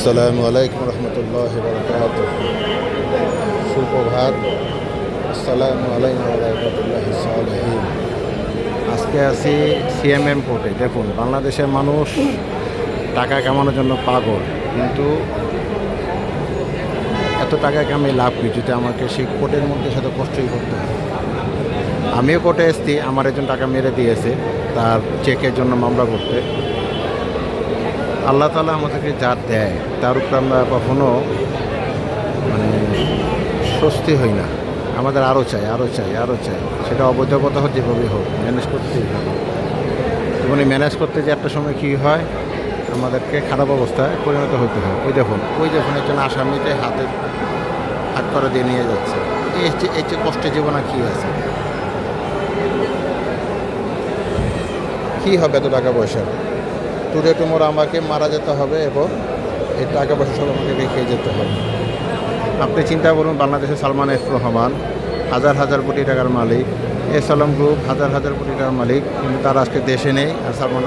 আসসালামু আলাইকুম রহমতুল্লাহ বরকাত সুপ্রভাত। আসসালামু আলাইকুম রহমতুল্লাহ সালহীন। আজকে আছি সিএমএম কোর্টে দেখুন, বাংলাদেশের মানুষ টাকা কামানোর জন্য পাগল, কিন্তু এত টাকা কামিয়ে লাভ কি, যদি আমাকে সেই কোর্টের মধ্যে সাথে কষ্টই করতে হয়? আমিও কোর্টে এসেছি, আমার একজন টাকা মেরে দিয়েছে, তার চেকের জন্য মামলা করতে। আল্লাহ তালা আমাদেরকে যা দেয়, তার উপর আমরা কখনো মানে স্বস্তি হই না। আমাদের আরও চাই আরও চাই আরও চাই। সেটা অবৈধগত হোক যেভাবেই হোক ম্যানেজ করতেই হবে। এই ম্যানেজ করতে যে একটা সময় কী হয়, আমাদেরকে খারাপ অবস্থায় পরিণত হতে হয়। ওই দেখুন ওই দেখুন, একজন আসামিতে হাতে হাত করে দিয়ে নিয়ে যাচ্ছে। এই যে কষ্টের জীবনে কী আছে? কী হবে এত টাকা পয়সা টুডে টুমোর আমাকে মারা যেতে হবে এবং এই টাকা পয়সা সব আমাকে রেখে যেতে হবে। আপনি চিন্তা করুন, বাংলাদেশের সালমান এফ রহমান, হাজার হাজার কোটি টাকার মালিক। এস আলম গ্রুপ, হাজার হাজার কোটি টাকার মালিক। কিন্তু তার আজকে দেশে নেই, আর সালমান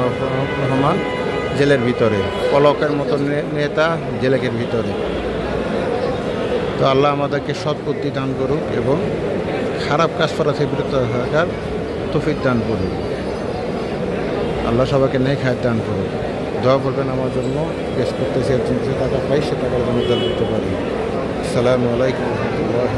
রহমান জেলের ভিতরে। পলকের মতো নেতা জেলেকের ভিতরে। তো আল্লাহ আমাদেরকে সৎ বুদ্ধি দান করুক এবং খারাপ কাজ করা থেকে বিরত থাকার তফিক দান করুক। আল্লাহ সবাইকে নেই খায় দান করুক। দোয়া করবেন আমার জন্য। কেস করতেছি একজন যে টাকা পাই, সে টাকার জন্য দান করতে পারি। আসসালামু আলাইকুম রহমতুল্লাহ